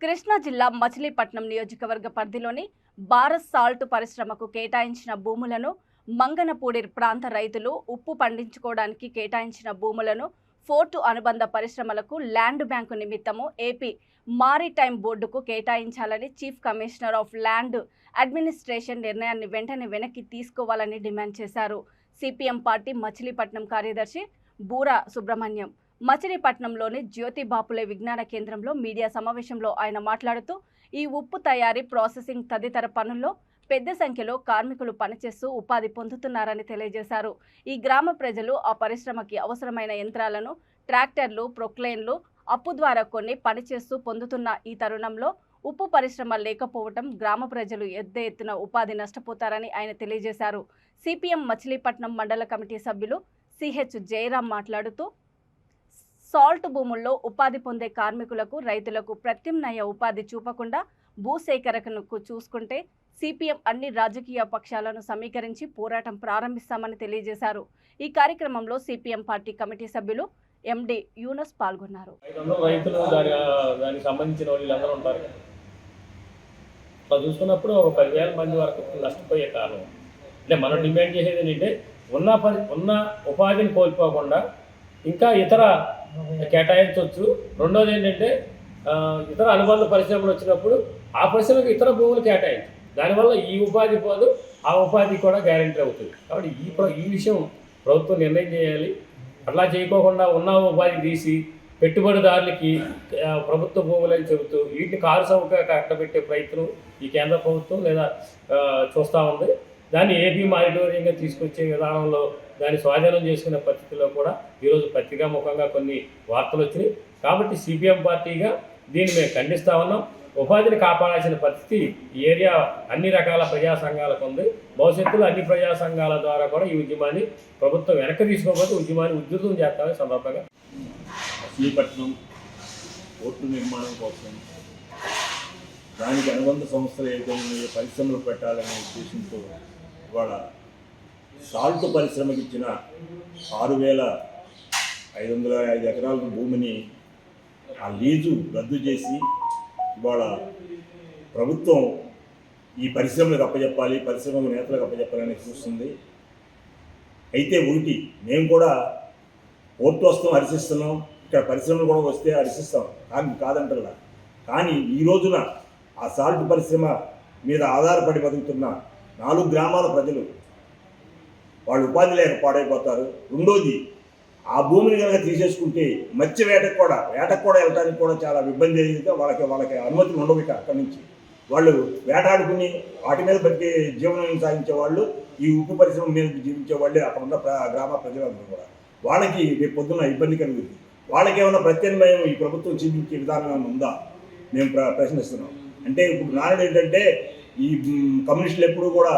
కృష్ణా జిల్లా మచిలీపట్నం నియోజకవర్గ పరిధిలోని భారత్ సాల్ట్ పరిశ్రమకు కేటాయించిన భూములను మంగనపూడి ప్రాంత రైతులు ఉప్పు పండించుకోవడానికి కేటాయించిన భూములను ఫోర్టు అనుబంధ పరిశ్రమలకు ల్యాండ్ బ్యాంకు నిమిత్తము ఏపీ మారిటైమ్ బోర్డుకు కేటాయించాలని chief commissioner of land administration నిర్ణయాన్ని వెంటనే వెనక్కి తీసుకోవాలని డిమాండ్ చేశారు. సిపిఎం పార్టీ మచిలీపట్నం కార్యదర్శి బూరా సుబ్రహ్మణ్యం. మచిలీపట్నంలోని జ్యోతి బాపులే విజ్ఞాన కేంద్రంలో మీడియా సమావేశంలో ఆయన మాట్లాడుతూ ఈ ఉప్పు తయారీ ప్రాసెసింగ్ తదితర పనుల్లో పెద్ద సంఖ్యలో కార్మికులు పనిచేస్తూ ఉపాధి పొందుతున్నారని తెలియజేశారు. ఈ గ్రామ ప్రజలు ఆ పరిశ్రమకి అవసరమైన యంత్రాలను ట్రాక్టర్లు ప్రొక్లైన్లు అప్పు ద్వారా కొన్ని పనిచేస్తూ పొందుతున్న ఈ తరుణంలో ఉప్పు పరిశ్రమ లేకపోవటం గ్రామ ప్రజలు ఎద్ద ఎత్తున ఉపాధి నష్టపోతారని ఆయన తెలియజేశారు. సిపిఎం మచిలీపట్నం మండల కమిటీ సభ్యులు సిహెచ్ జయరాం మాట్లాడుతూ సాల్ట్ భూముల్లో ఉపాధి పొందే కార్మికులకు రైతులకు ప్రత్యామ్నాయ ఉపాధి చూపకుండా భూసేకరణకు చూసుకుంటే సిపిఎం అన్ని రాజకీయ పక్షాలను సమీకరించి పోరాటం ప్రారంభిస్తామని తెలియజేశారు. ఈ కార్యక్రమంలో సిపిఎం పార్టీ కమిటీ సభ్యులు ఎండి యూనస్ పాల్గొన్నారు. రైతులు దానికి సంబంధించిన వాళ్ళు వీళ్ళందరూ ఉంటారు చూసుకున్నప్పుడు ఒక పదివేల మంది వరకు నష్టపోయే కారణం అంటే మనం డిమాండ్ చేసేది ఏంటంటే ఉన్న పని ఉన్న ఉపాధిని కోల్పోకుండా ఇంకా ఇతర కేటాయించవచ్చు. రెండోది ఏంటంటే ఇతర అనుబంధ పరిశ్రమలు వచ్చినప్పుడు ఆ పరిశ్రమకు ఇతర భూములు కేటాయించు. దానివల్ల ఈ ఉపాధి పోదు ఆ ఉపాధి కూడా గ్యారెంటీ అవుతుంది. కాబట్టి ఈ ఈ విషయం ప్రభుత్వం నిర్ణయం చేయాలి. అట్లా చేయకోకుండా ఉన్న ఉపాధి తీసి పెట్టుబడిదారులకి ప్రభుత్వ ప్రభుత్వ భూములని చెబుతూ వీటిని కారు సౌక కట్టబెట్టే ప్రయత్నం ఈ కేంద్ర ప్రభుత్వం లేదా చూస్తూ ఉంది. దాన్ని ఏపీ మారిటోరియంగా తీసుకొచ్చే విధానంలో దాన్ని స్వాధీనం చేసుకునే పరిస్థితిలో కూడా ఈరోజు పత్రికా ముఖంగా కొన్ని వార్తలు వచ్చినాయి. కాబట్టి సిపిఎం పార్టీగా దీన్ని మేము ఖండిస్తా ఉన్నాం. ఉపాధిని కాపాడాల్సిన పరిస్థితి ఈ ఏరియా అన్ని రకాల ప్రజా సంఘాలకు ఉంది. భవిష్యత్తులో అన్ని ప్రజా సంఘాల ద్వారా కూడా ఈ ఉద్యమాన్ని ప్రభుత్వం వెనక్కి తీసుకోకపోతే ఉద్యమాన్ని ఉధృతం చేస్తామని సందర్భంగా శ్రీపట్నం ఓట్లు నిర్మాణం కోసం దానికి అనుబంధ సంస్థలు ఏదైనా పరిశ్రమలు పెట్టాలనే ఉద్దేశంతో ఇవాళ సాల్ట్ పరిశ్రమకి ఇచ్చిన ఆరు వేల ఐదు వందల ఐదు ఎకరాల భూమిని ఆ లీజు రద్దు చేసి ఇవాళ ప్రభుత్వం ఈ పరిశ్రమలకు అప్పచెప్పాలి పరిశ్రమ నేతలకు అప్పచెప్పాలని చూస్తుంది. అయితే ఒకటి మేము కూడా పోర్టు వస్తాం హర్షిస్తున్నాం ఇక్కడ పరిశ్రమలు కూడా వస్తే హర్షిస్తాం కానీ కాదంటారా కానీ ఈ రోజున ఆ సాల్ట్ పరిశ్రమ మీద ఆధారపడి బతుకుతున్న నాలుగు గ్రామాల ప్రజలు వాళ్ళు ఉపాధి లేక పాడైపోతారు. రెండోది ఆ భూమిని కనుక తీసేసుకుంటే మత్స్య వేటకు కూడా వేటకు కూడా వెళ్ళడానికి కూడా చాలా ఇబ్బంది అయ్యేది వాళ్ళకి వాళ్ళకి అనుమతులు ఉండవు ఇక అక్కడి నుంచి. వాళ్ళు వేటాడుకుని వాటి మీద బతికే జీవనం సాగించే వాళ్ళు ఈ ఉప్పు పరిశ్రమ మీద జీవించే వాళ్ళే అక్కడ ఉన్న గ్రామ ప్రజలందరూ కూడా. వాళ్ళకి రేపు పొద్దున్న ఇబ్బంది కలుగుతుంది వాళ్ళకి ఏమైనా ప్రత్యామ్నాయం ఈ ప్రభుత్వం చూపించే విధానం ఏమైనా ఉందా? మేము ప్ర ప్రశ్నిస్తున్నాం. అంటే ఇప్పుడు నాయుడు ఏంటంటే ఈ కమ్యూనిస్టులు ఎప్పుడూ కూడా